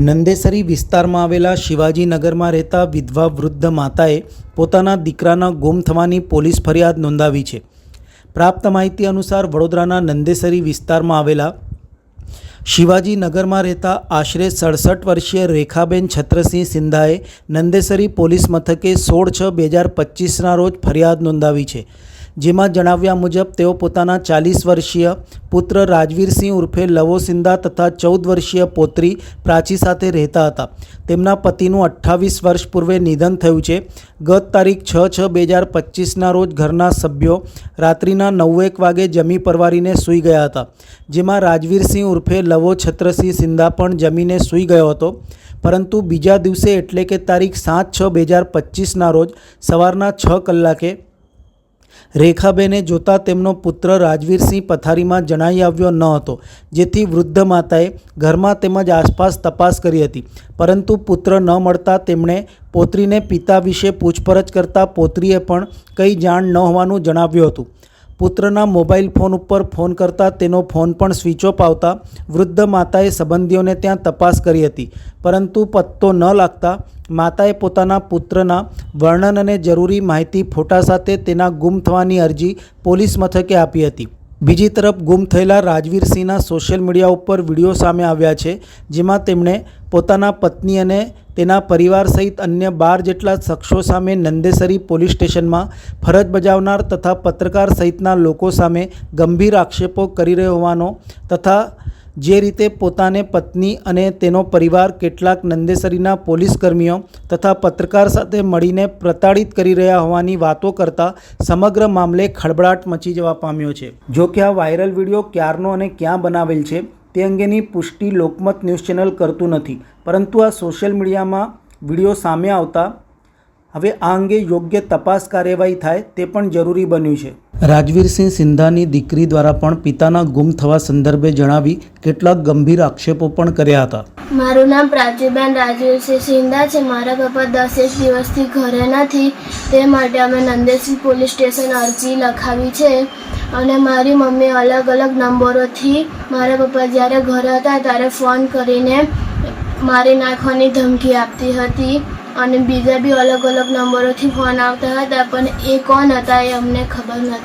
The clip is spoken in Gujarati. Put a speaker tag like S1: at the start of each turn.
S1: નંદેસરી વિસ્તારમાં આવેલા શિવાજીનગરમાં રહેતા વિધવા વૃદ્ધ માતાએ પોતાના દીકરાના ગુમ થવાની પોલીસ ફરિયાદ નોંધાવી છે. પ્રાપ્ત માહિતી અનુસાર વડોદરાના નંદેસરી વિસ્તારમાં આવેલા શિવાજીનગરમાં રહેતા આશરે સડસઠ વર્ષીય રેખાબેન છત્રસિંહ સિંધાએ નંદેસરી પોલીસ મથકે સોળ છ બે હજાર પચીસના રોજ ફરિયાદ નોંધાવી છે. જેમાં જણાવ્યા મુજબ, તેઓ પોતાના ચાલીસ વર્ષીય પુત્ર રાજવીરસિંહ ઉર્ફે લવો સિંધા તથા ચૌદ વર્ષીય પોત્રી પ્રાચી સાથે રહેતા હતા. તેમના પતિનું અઠ્ઠાવીસ વર્ષ પૂર્વે નિધન થયું છે. ગત તારીખ છ છ બે હજાર પચીસના રોજ ઘરના સભ્યો રાત્રિના નવેક વાગે જમી પરવારીને સૂઈ ગયા હતા. જેમાં રાજવીરસિંહ ઉર્ફે લવો છત્રસિંહ સિંધા પણ જમીને સૂઈ ગયો હતો. પરંતુ બીજા દિવસે એટલે કે તારીખ સાત છ બે હજાર પચીસના રોજ સવારના છ કલાકે રેખાબેને જોતા તેમનો પુત્ર રાજવીરસિંહ પથારીમાં જણાઈ આવ્યો ન હતો, જેથી વૃદ્ધ માતાએ ઘરમાં તેમજ આસપાસ તપાસ કરી હતી. પરંતુ પુત્ર ન મળતા તેમણે પોત્રીને પિતા વિશે પૂછપરછ કરતાં પોત્રીએ પણ કંઈ જાણ ન હોવાનું જણાવ્યું હતું. પુત્રના મોબાઈલ ફોન ઉપર ફોન કરતાં તેનો ફોન પણ સ્વિચ ઓફ આવતા વૃદ્ધ માતાએ સંબંધીઓને ત્યાં તપાસ કરી હતી. પરંતુ પત્તો ન લાગતા માતાએ પોતાના પુત્રના વર્ણન અને જરૂરી માહિતી ફોટા સાથે તેના ગુમ થવાની અરજી પોલીસ મથકે આપી હતી. બીજી તરફ ગુમ થયેલા રાજવીરસિંહના સોશિયલ મીડિયા ઉપર વીડિયો સામે આવ્યા છે, જેમાં તેમણે પોતાના પત્ની અને તેના પરિવાર સહિત અન્ય બાર જેટલા શખ્સો સામે નંદેસરી પોલીસ સ્ટેશનમાં ફરજ બજાવનાર તથા પત્રકાર સહિતના લોકો સામે ગંભીર આક્ષેપો કરી રહ્યો હોવાનો તથા જે રીતે પોતાને પત્ની અને તેનો પરિવાર કેટલાક નંદેસરીના પોલીસ કર્મીઓ તથા પત્રકાર સાથે મળીને પ્રતાડિત કરી રહ્યા હોવાની વાતો કરતા સમગ્ર મામલે ખળબળાટ મચી જવા પામ્યો છે. જો કે આ વાયરલ વીડિયો ક્યારનો અને ક્યાં બનાવેલ છે તે અંગેની પુષ્ટિ લોકમત ન્યૂઝ ચેનલ કરતું નથી. પરંતુ આ સોશિયલ મીડિયામાં વીડિયો સામે આવતા હવે આ અંગે યોગ્ય તપાસ કાર્યવાહી થાય તે પણ જરૂરી બન્યું છે. રાજવીરસિંહ સિંધાની દીકરી દ્વારા પણ પિતાના ગુમ થવા સંદર્ભે જણાવી કેટલાક ગંભીર આક્ષેપો પણ કર્યા હતા.
S2: મારું નામ પ્રાચીબેન રાજવીરસિંહ સિંધા છે. મારા પપ્પા દસેક દિવસથી ઘરે નથી. તે માટે અમે નંદેસી પોલીસ સ્ટેશન અરજી લખાવી છે અને મારી મમ્મી અલગ અલગ નંબરોથી મારા પપ્પા જ્યારે ઘરે હતા ત્યારે ફોન કરીને મારી નાખવાની ધમકી આપતી હતી. અને બીજા બી અલગ અલગ નંબરોથી ફોન આવતા હતા પણ એ કોણ હતા એ અમને ખબર નથી.